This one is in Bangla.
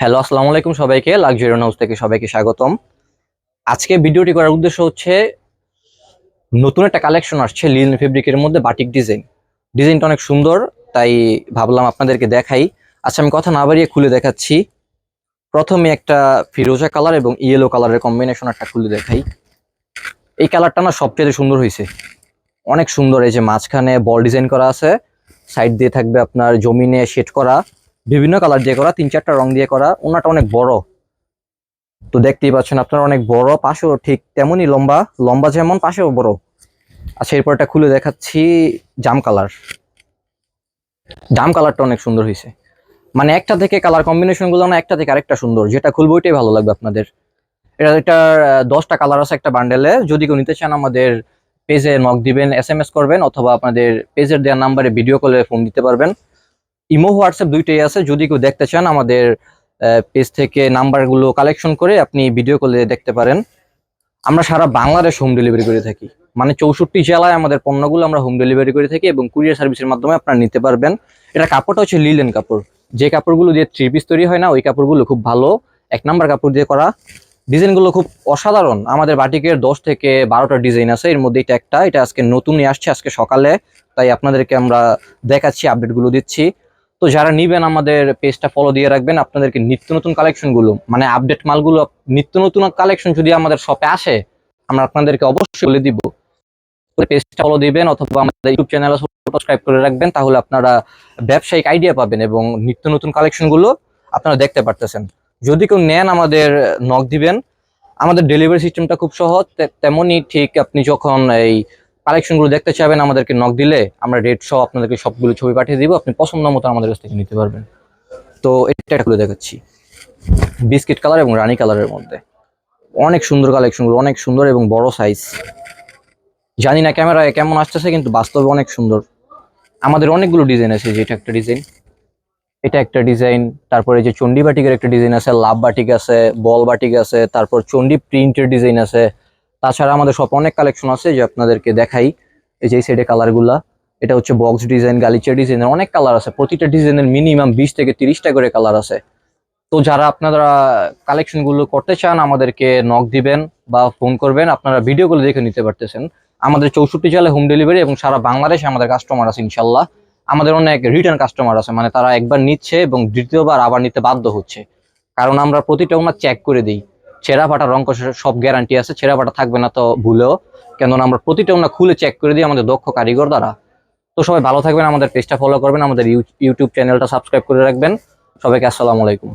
হ্যালো, আসসালামু আলাইকুম সবাইকে লাক্সারি হাউস থেকে সবাইকে স্বাগতম। আজকে ভিডিওটি করার উদ্দেশ্য হচ্ছে, নতুন একটা কালেকশন আসছে লিন ফেব্রিকের মধ্যে বাটিক ডিজাইন ডিজাইনটা অনেক সুন্দর, তাই ভাবলাম আপনাদেরকে দেখাই। আচ্ছা আমি কথা না বাড়িয়ে খুলে দেখাচ্ছি। প্রথমে একটা ফিরোজা কালার এবং ইয়েলো কালারের কম্বিনেশন একটা খুলে দেখাই। এই কালারটা না সবচেয়ে সুন্দর হয়েছে। অনেক সুন্দর, এই যে মাঝখানে বল ডিজাইন করা আছে সাইড দিয়ে থাকবে আপনার জমিনে শেড করা। বিভিন্ন কালার দিয়ে করা, তিন চারটা রং দিয়ে করা, ওনাটা অনেক বড়। তো দেখতেই পাচ্ছেন আপনার অনেক বড়, পাশেও ঠিক তেমনই লম্বা লম্বা যেমন, পাশেও বড়। আচ্ছা এরপরটা খুলে দেখাচ্ছি জাম কালার জাম কালারটা অনেক সুন্দর হয়েছে। মানে একটা থেকে কালার কম্বিনেশনগুলো না একটা থেকে আরেকটা সুন্দর, যেটা খুলবো ওইটাই ভালো লাগবে আপনাদের। এটা, এটার দশটা কালার আছে একটা বান্ডেলে যদি কেউ নিতে চান আমাদের পেজে নক দিবেন এস করবেন, অথবা আপনাদের পেজের দেওয়ার নাম্বারে ভিডিও কলে ফোন দিতে পারবেন। ইমো, হোয়াটসঅ্যাপ দুইটাই আছে। যদি কেউ দেখতে চান আমাদের পেজ থেকে নাম্বারগুলো কালেকশন করে আপনি ভিডিও কলে দেখতে পারেন। আমরা সারা বাংলাদেশ হোম ডেলিভারি করে থাকি। মানে চৌষট্টি জেলায় আমাদের পণ্যগুলো আমরা হোম ডেলিভারি করে থাকি এবং কুরিয়ার সার্ভিসের মাধ্যমে আপনারা নিতে পারবেন। এটা কাপড়টা হচ্ছে লিলেন কাপড়। যে কাপড়গুলো দিয়ে থ্রি পিস তৈরি হয় না, ওই কাপড়গুলো খুব ভালো। এক নাম্বার কাপড় দিয়ে করা। ডিজাইনগুলো খুব অসাধারণ। আমাদের বাটিকের দশ থেকে বারোটা ডিজাইন আছে। এর মধ্যে এটা একটা। এটা আজকে নতুনই আসছে, আজকে সকালে। তাই আপনাদেরকে আমরা দেখাচ্ছি আপডেটগুলো দিচ্ছি। তো যারা নিবেন আমাদের পেজটা ফলো দিয়ে রাখবেন, আপনাদেরকে নিত্য নতুন কালেকশনগুলো মানে আপডেট মালগুলো, নিত্য নতুন কালেকশন যদি আমাদের শপে আসে, আমরা আপনাদেরকে অবশ্যই বলে দিব। পেজটা ফলো দিবেন অথবা আমাদের ইউটিউব চ্যানেল সাবস্ক্রাইব করে রাখবেন, তাহলে আপনারা ব্যবসায়িক আইডিয়া পাবেন এবং নিত্য নতুন কালেকশনগুলো আপনারা দেখতে পারতেছেন। যদি কেউ নেন আমাদের নক দিবেন, আমাদের ডেলিভারি সিস্টেমটা খুব সহজ তেমনই ঠিক আপনি যখন এই কালেকশনগুলো দেখতে চাইবেন, আমাদেরকে নক দিলে আমরা রেট সহ আপনাদেরকে সবগুলো ছবি পাঠিয়ে দিব। আপনি পছন্দ মতো আমাদের কাছ থেকে নিতে পারবেন। তো এটা দেখাচ্ছি। বিস্কিট কালার এবং রানী কালারের মধ্যে। অনেক সুন্দর কালেকশনগুলো, অনেক সুন্দর এবং বড় সাইজ জানি না ক্যামেরায় কেমন আসতেছে, কিন্তু বাস্তবে অনেক সুন্দর। আমাদের অনেকগুলো ডিজাইন আছে, যেটা একটা ডিজাইন এটা একটা ডিজাইন তারপরে যে চণ্ডী বাটিকের একটা ডিজাইন আছে, লাভ বাটিক আছে, বল বাটিক আছে, তারপর চণ্ডী প্রিন্টের ডিজাইন আছে। তাছাড়া আমাদের সব অনেক কালেকশন আছে যে আপনাদেরকে দেখাই। এই যে এই সাইডে কালারগুলা এটা হচ্ছে বক্স ডিজাইন গালিচা ডিজাইনের অনেক কালার আছে। প্রতিটা ডিজাইনের মিনিমাম বিশ থেকে তিরিশটা করে কালার আছে। তো যারা আপনারা কালেকশনগুলো করতে চান, আমাদেরকে নক দিবেন বা ফোন করবেন। আপনারা ভিডিও গুলো দেখে নিতে পারতেছেন। আমাদের চৌষট্টি জেলায় হোম ডেলিভারি এবং সারা বাংলাদেশে আমাদের কাস্টমার আছে ইনশাল্লাহ। আমাদের অনেক রিটার্ন কাস্টমার আছে মানে তারা একবার নিচ্ছে এবং দ্বিতীয়বার আবার নিতে বাধ্য হচ্ছে। কারণ আমরা প্রতিটা ওনার চেক করে দিই। ছেঁড়া ফাটা রং সব গ্যারান্টি আছে ছেঁড়া ফাটা থাকবে না তো ভুলেও। কেননা আমরা প্রতিটা ওনা খুলে চেক করে দিই আমাদের দক্ষ কারিগর দ্বারা। তো সবাই ভালো থাকবেন, আমাদের পেজটা ফলো করবেন, আমাদের ইউ- ইউটিউব চ্যানেলটা সাবস্ক্রাইব করে রাখবেন। সবাইকে আসসালামু আলাইকুম।